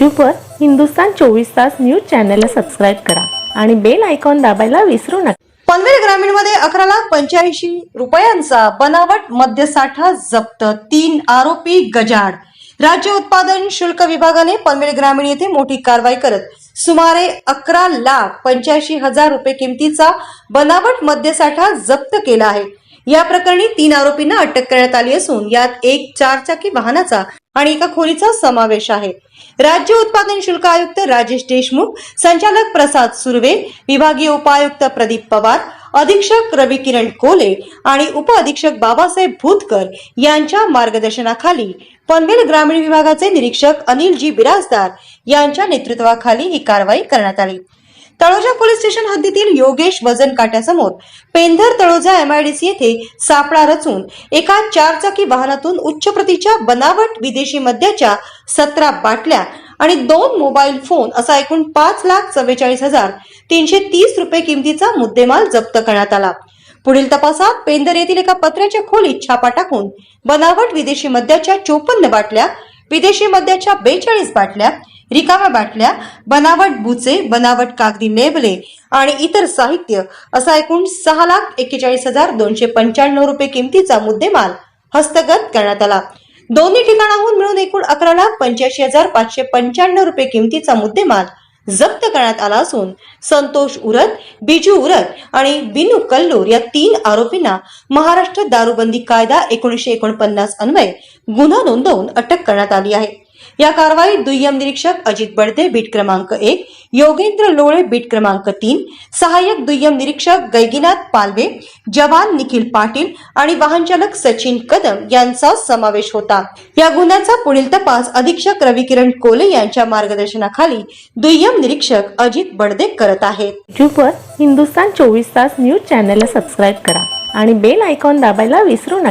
यूट्यूबवर हिंदुस्तान चोवीस तास न्यूज चॅनलला सबस्क्राईब करा आणि बेल आयकॉन दाबायला विसरू नका. पनवेल ग्रामीणमध्ये अकरा लाख पंच्याऐंशी रुपयांचा बनावट मद्यसाठा जप्त तीन आरोपी गजाड राज्य उत्पादन शुल्क विभागाने पनवेल ग्रामीण येथे मोठी कारवाई करत सुमारे अकरा लाख पंच्याऐंशी हजार रुपये किमतीचा बनावट मद्यसाठा जप्त केला आहे. या प्रकरणी तीन आरोपींना अटक करण्यात आली असून यात एक चारचाकी वाहनाचा आणि एका खोलीचा समावेश आहे. राज्य उत्पादन शुल्क आयुक्त राजेश देशमुख संचालक प्रसाद सुर्वे विभागीय उपायुक्त प्रदीप पवार अधीक्षक रवी किरण कोले आणि उप अधीक्षक बाबासाहेब भूतकर यांच्या मार्गदर्शनाखाली पनवेल ग्रामीण विभागाचे निरीक्षक अनिल जी बिराजदार यांच्या नेतृत्वाखाली ही कारवाई करण्यात आली. तळोजा पोलीस स्टेशन हद्दीतील योगेश वजन काट्यासमोर पेंधर तळोजा एमआयडीसी येथे सापळा रचून एका चारचाकी वाहनातून उच्च प्रतीच्या बनावट विदेशी मद्याच्या सतरा बाटल्या आणि दोन मोबाईल फोन असा एकूण पाच लाख चव्वेचाळीस हजार तीनशे तीस रुपये किमतीचा मुद्देमाल जप्त करण्यात आला. पुढील तपासात पेंदर येथील एका पत्र्याच्या खोलीत छापा टाकून बनावट विदेशी मद्याच्या चोपन्न बाटल्या विदेशी मद्याच्या बेचाळीस बाटल्या रिकाम्या बाटल्या बनावट बुचे बनावट कागदी लेबले आणि इतर साहित्य असा एकूण सहा लाख एक्केचाळीस हजार दोनशे पंच्याण्णव रुपये किमतीचा मुद्देमाल हस्तगत करण्यात आला. दोन्ही ठिकाणाहून मिळून एकूण अकरा लाख पंच्याऐंशी हजार पाचशे पंच्याण्णव रुपये किमतीचा मुद्देमाल जप्त करण्यात आला असून संतोष उरत बिजू उरत आणि बिनू कल्लूर या तीन आरोपींना महाराष्ट्र दारूबंदी कायदा एकोणीसशे एकोणपन्नास अन्वये गुन्हा नोंदवून अटक करण्यात आली आहे. या कारवाईत दुय्यम निरीक्षक अजित बडदे बीट क्रमांक एक योगेंद्र लोळे बीट क्रमांक तीन सहाय्यक दुय्यम निरीक्षक गैगीनाथ पालवे जवान निखिल पाटील आणि वाहनचालक सचिन कदम यांचा समावेश होता. या गुन्ह्याचा पुढील तपास अधीक्षक रविकिरण कोले यांच्या मार्गदर्शनाखाली दुय्यम निरीक्षक अजित बडदे करत आहेत. यूट्यूबवर हिंदुस्तान चोवीस तास न्यूज चॅनलला सबस्क्राईब करा आणि बेल आयकॉन दाबायला विसरू नका.